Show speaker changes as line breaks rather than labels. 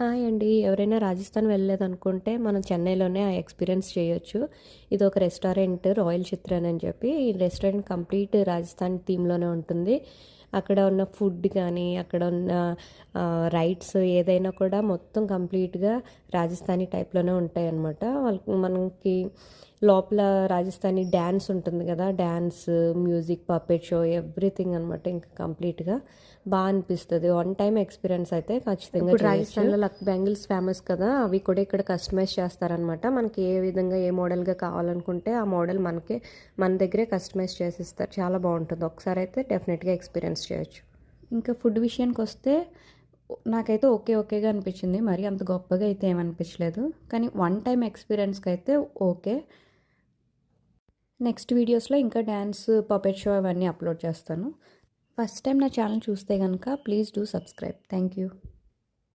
Hi అండి. ఎవరైనా రాజస్థాన్ వెళ్ళలేదనుకుంటే మనం చెన్నైలోనే ఆ ఎక్స్పీరియన్స్ చేయొచ్చు. ఇది ఒక రెస్టారెంట్ రాయల్ చిత్రన్ అని చెప్పి. ఈ రెస్టారెంట్ కంప్లీట్ రాజస్థాన్ థీమ్లోనే ఉంటుంది. అక్కడ ఉన్న ఫుడ్ కానీ అక్కడ ఉన్న రైడ్స్ ఏదైనా కూడా మొత్తం కంప్లీట్గా రాజస్థానీ టైప్లోనే ఉంటాయి అన్నమాట వాళ్ళకి మనకి లోపల రాజస్థానీ డ్యాన్స్ ఉంటుంది కదా dance music puppet show everything అనమాట ఇంకా కంప్లీట్గా బాగా అనిపిస్తుంది. వన్ టైం ఎక్స్పీరియన్స్ అయితే ఖచ్చితంగా రాజస్థాన్లో లక్ బ్యాంగిల్స్ ఫేమస్ కదా అవి కూడా ఇక్కడ కస్టమైజ్ చేస్తారనమాట మనకి ఏ విధంగా ఏ మోడల్గా కావాలనుకుంటే ఆ మోడల్ మనకే మన దగ్గరే కస్టమైజ్ చేసిస్తారు. చాలా బాగుంటుంది. ఒకసారి అయితే డెఫినెట్గా ఎక్స్పీరియన్స్ చేయొచ్చు.
ఇంకా ఫుడ్ విషయానికి వస్తే నాకైతే ఓకే ఓకేగా అనిపించింది. మరి అంత గొప్పగా అయితే ఏమనిపించలేదు. కానీ వన్ టైం ఎక్స్పీరియన్స్కి అయితే ఓకే. నెక్స్ట్ వీడియోస్లో ఇంకా డ్యాన్స్ పపెట్ షో అవన్నీ అప్లోడ్ చేస్తాను. ఫస్ట్ టైం నా ఛానల్ చూస్తే కనుక please do subscribe. Thank you.